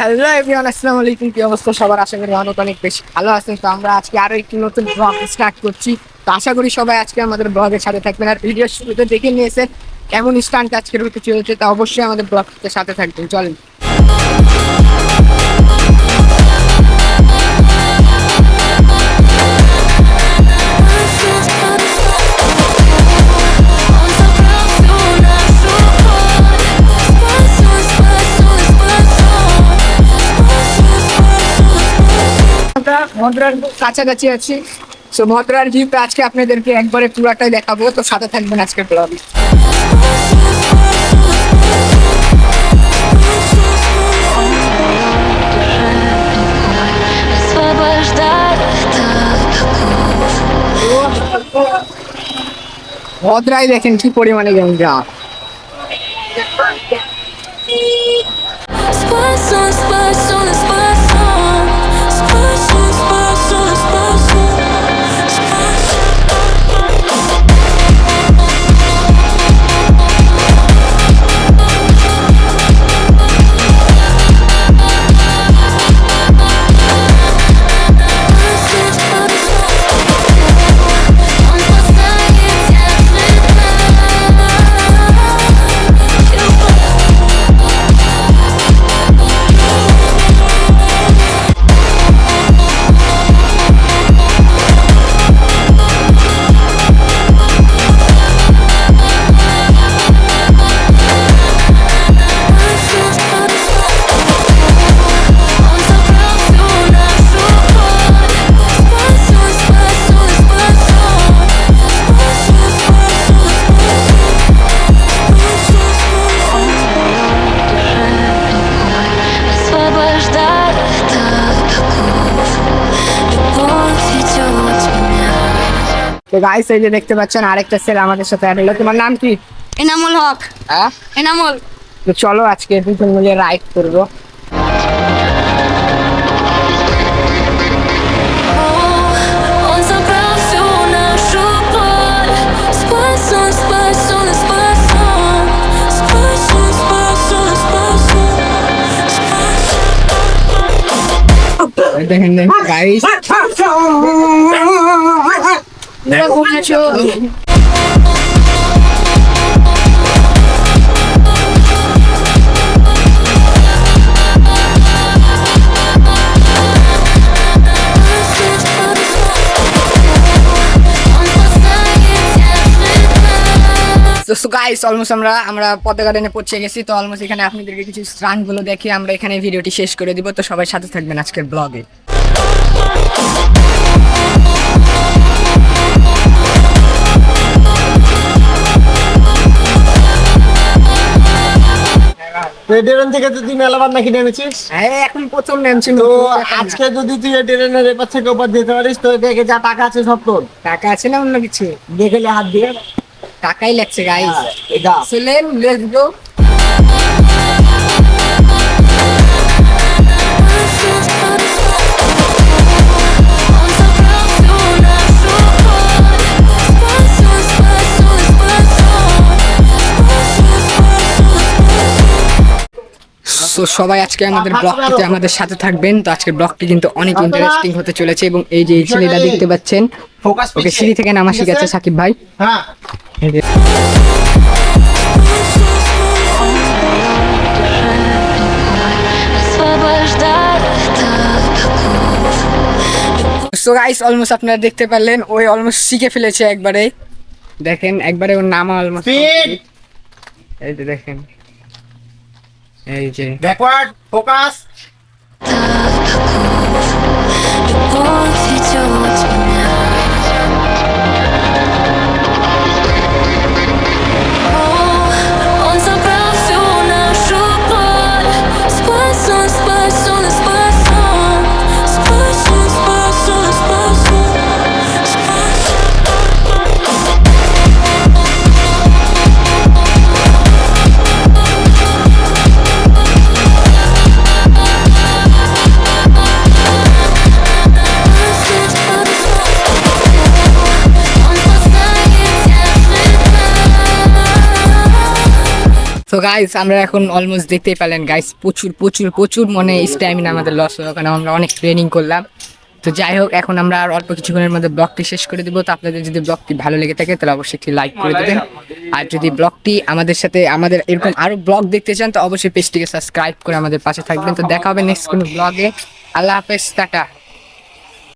Hello everyone আসসালামু আলাইকুম। কি অবস্থা? সবার আশা করি অনেক অনেক বেশি ভালো আছেন। তো আমরা আজকে আরও একটি নতুন ব্লগ স্টার্ট করছি। তো আশা করি সবাই আজকে আমাদের ব্লগের সাথে থাকবেন। আর ভিডিও শুরুতে দেখে নিয়েছেন কেমন স্টান্ট আজকের হতে চলেছে, তা অবশ্যই আমাদের ব্লগের সাথে থাকবেন। চলেন। ভদ্রার কাছাকাছি আছি সো ভদ্রার ভিউটা আজকে আপনাদেরকে একবারে পুরাটাই দেখাবো তো সাথে থাকবেন আজকের ব্লগ Освобождает ভদ্রাই দেখেন কি পরিমাণে গেঞ্জা Спасун, спасун, спасун তো গাইস এই যে দেখতে পাচ্ছেন আরেকটা ছেলে আমাদের সাথে অ্যাড হলো তোমার নাম কি এনামুল হক হ্যাঁ এনামুল তো চলো আজকে দুজন মিলে রাইড করব দেখেন গাইস তো গাইস অলমোস্ট আমরা আমরা পদে গার্ডেনে পৌঁছে গেছি তো অলমোস্ট এখানে আপনাদেরকে কিছু স্নানগুলো দেখে আমরা এখানে ভিডিওটি শেষ করে দিব। তো সবাই সাথে থাকবেন আজকের ব্লগে ট্রেন থেকে তো তুই মেলাবার নাকি নেমেছিস হ্যাঁ এখন প্রথম নেমছি তো। আজকে যদি তুই এই ট্রেনের এপার থেকে ওপার যেতে পারিস তো দেখে যা টাকা আছে সব তোর। টাকা আছে না অন্য কিছু? দেখলে হাত দিয়ে। টাকাই লাগছে গাইস চলেন লেটস গো সো সবাই আজকে আমাদের ব্লগটিতে আমাদের সাথে থাকবেন। তো আজকের ব্লগটি কিন্তু অনেক ইন্টারেস্টিং হতে চলেছে এবং এই যে ছেলেটা দেখতে পাচ্ছেন ওকে সিঁড়ি থেকে নামা শিখেছে সাকিব ভাই। হ্যাঁ। সো গাইস অলমোস্ট আপনারা দেখতে পারলেন ওই অলমোস্ট শিখে ফেলেছে একবারে। দেখেন একবারে ওর নামা অলমোস্ট এই দেখেন। এই যে। ব্যাকওয়ার্ড ফোকাস গাইস আমরা এখন অলমোস্ট দেখতেই পেলেন গাইস প্রচুর প্রচুর প্রচুর মনে স্ট্যামিনা আমাদের লস হলো কারণ আমরা অনেক ট্রেনিং করলাম। তো যাই হোক এখন আমরা আর অল্প কিছুক্ষণের মধ্যে ব্লগটি শেষ করে দিব। তো আপনাদের যদি ব্লগটি ভালো লেগে থাকে তাহলে অবশ্যই একটি লাইক করে দেবেন। আর যদি ব্লগটি আমাদের সাথে আমাদের এরকম আরও ব্লগ দেখতে চান তো অবশ্যই পেজটিকে সাবস্ক্রাইব করে আমাদের পাশে থাকবেন। তো দেখা হবে নেক্সট কোনো ব্লগে আল্লাহ হাফেজ টাটা।